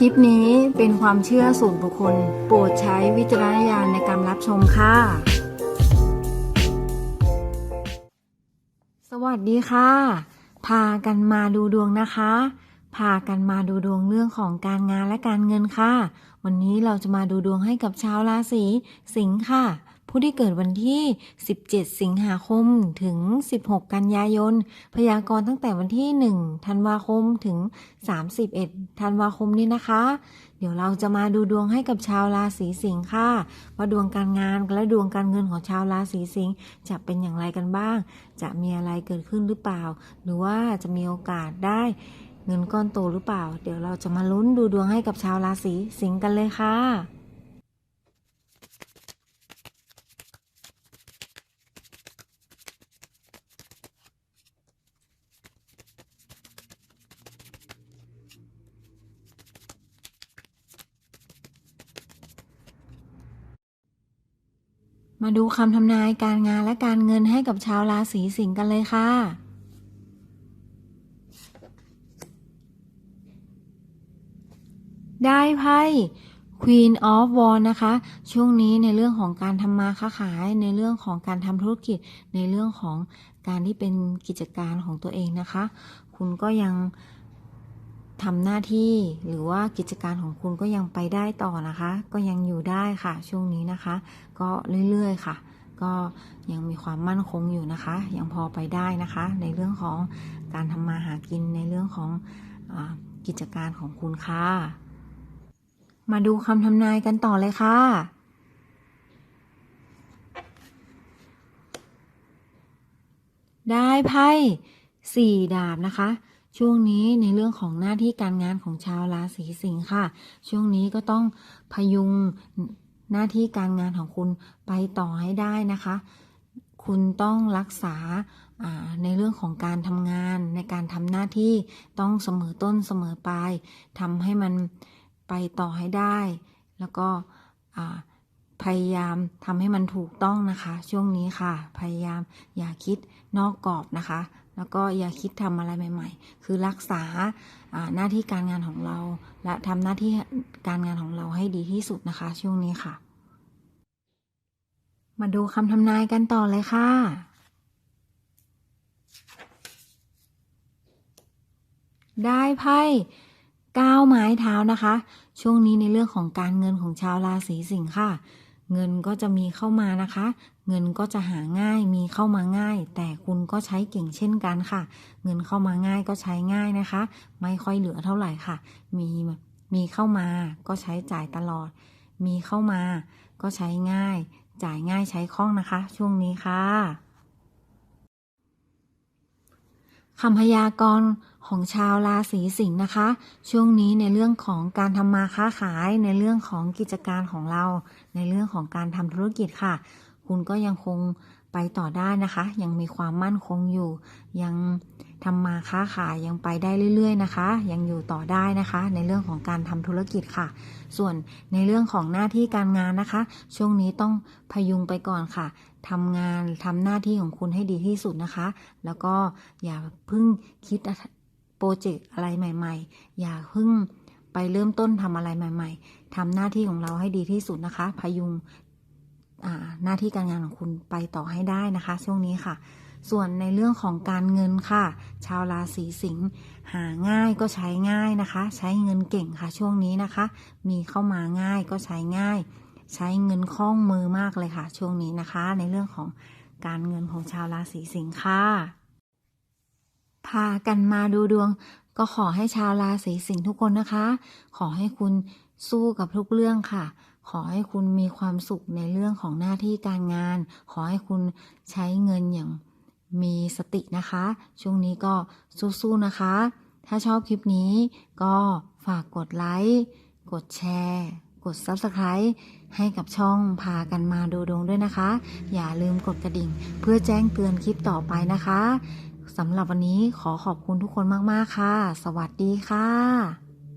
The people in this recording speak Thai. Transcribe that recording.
คลิปนี้เป็นความเชื่อส่วนบุคคล โปรดใช้วิจารณญาณในการรับชมค่ะ สวัสดีค่ะ พากันมาดูดวงนะคะ พากันมาดูดวงเรื่องของการงานและการเงินค่ะ วันนี้เราจะมาดูดวงให้กับชาวราศีสิงค์ค่ะ ผู้ที่เกิดวันที่ 17 สิงหาคมถึง 16 กันยายน พยากรณ์ตั้งแต่วันที่ 1 ธันวาคมถึง 31 ธันวาคมนี้นะคะ เดี๋ยวเราจะมาดูดวงให้กับชาวราศีสิงค์ค่ะ ว่าดวงการงานและดวงการเงินของชาวราศีสิงค์จะเป็นอย่างไรกันบ้าง จะมีอะไรเกิดขึ้นหรือเปล่า หรือว่าจะมีโอกาสได้เงินก้อนโตหรือเปล่า เดี๋ยวเราจะมาลุ้นดูดวงให้กับชาวราศีสิงค์กันเลยค่ะ มาดูคำทำนายการงานและการเงินให้กับชาวราศีสิงห์กันเลยค่ะ ได้ไพ่ Queen of w a n d นะคะ ช่วงนี้ในเรื่องของการทำมาค้าขาย ในเรื่องของการทำธุรกิจ ในเรื่องของการที่เป็นกิจการของตัวเองนะคะ คุณก็ยัง ทำหน้าที่หรือว่ากิจการของคุณก็ยังไปได้ต่อนะคะ ก็ยังอยู่ได้ค่ะ ช่วงนี้นะคะ ก็เรื่อยๆค่ะ ก็ยังมีความมั่นคงอยู่นะคะ ยังพอไปได้นะคะ ในเรื่องของการทำมาหากินในเรื่องของอกิจการของคุณค่ะ มาดูคำทำนายกันต่อเลยค่ะได้ไพ่สี่ดาบนะคะ ช่วงนี้ในเรื่องของหน้าที่การงานของชาวราศีสิงค์ค่ะ ช่วงนี้ก็ต้องพยุงหน้าที่การงานของคุณไปต่อให้ได้นะคะ คุณต้องรักษาในเรื่องของการทำงานในการทำหน้าที่ต้องเสมอต้นเสมอปลายทำให้มันไปต่อให้ได้ แล้วก็พยายามทำให้มันถูกต้องนะคะ ช่วงนี้ค่ะ พยายามอย่าคิดนอกกรอบนะคะ แล้วก็อย่าคิดทำอะไรใหม่ ๆ คือรักษาหน้าที่การงานของเรา และทำหน้าที่การงานของเราให้ดีที่สุดนะคะ ช่วงนี้ค่ะ มาดูคำทำนายกันต่อเลยค่ะได้ไพ่ก้าวไม้เท้านะคะ ช่วงนี้ในเรื่องของการเงินของชาวราศีสิงค์ค่ะ เงินก็จะมีเข้ามานะคะ เงินก็จะหาง่ายมีเข้ามาง่าย แต่คุณก็ใช้เก่งเช่นกันค่ะ เงินเข้ามาง่ายก็ใช้ง่ายนะคะ ไม่ค่อยเหลือเท่าไหร่ค่ะ มีมีเข้ามาก็ใช้จ่ายตลอด มีเข้ามาก็ใช้ง่าย จ่ายง่ายใช้คล่องนะคะ ช่วงนี้ค่ะ คำพยากรณ์ของชาวราศีสิงห์นะคะ ช่วงนี้ในเรื่องของการทำมาค้าขายในเรื่องของกิจการของเรา ในเรื่องของการทำธุรกิจค่ะ คุณก็ยังคงไปต่อได้นะคะ ยังมีความมั่นคงอยู่ ยัง ทำมาค้าขายยังไปได้เรื่อย ๆ นะคะ ยังอยู่ต่อได้นะคะ ในเรื่องของการทำธุรกิจค่ะ ส่วนในเรื่องของหน้าที่การงานนะคะ ช่วงนี้ต้องพยุงไปก่อนค่ะทำงานทำหน้าที่ของคุณให้ดีที่สุดนะคะ แล้วก็อย่าเพิ่งคิดโปรเจกต์อะไรใหม่ ๆ อย่าเพิ่งไปเริ่มต้นทำอะไรใหม่ ๆทำหน้าที่ของเราให้ดีที่สุดนะคะ พยุงหน้าที่การงานของคุณไปต่อให้ได้นะคะ ช่วงนี้ค่ะ ส่วนในเรื่องของการเงินค่ะ ชาวราศีสิงห์หาง่ายก็ใช้ง่ายนะคะ ใช้เงินเก่งค่ะช่วงนี้นะคะ มีเข้ามาง่ายก็ใช้ง่าย ใช้เงินคล่องมือมากเลยค่ะ ช่วงนี้นะคะ ในเรื่องของการเงินของชาวราศีสิงค์ค่ะ พากันมาดูดวง ก็ขอให้ชาวราศีสิงห์ทุกคนนะคะ ขอให้คุณสู้กับทุกเรื่องค่ะขอให้คุณมีความสุขในเรื่องของหน้าที่การงาน ขอให้คุณใช้เงินอย่าง มีสตินะคะ ช่วงนี้ก็สู้ๆนะคะ ถ้าชอบคลิปนี้ก็ฝากกดไลค์กดแชร์กด Subscribe ให้กับช่องพากันมาดูดวงด้วยนะคะ อย่าลืมกดกระดิ่ง เพื่อแจ้งเตือนคลิปต่อไปนะคะสำหรับวันนี้ขอขอบคุณทุกคนมาก ๆ ค่ะ สวัสดีค่ะ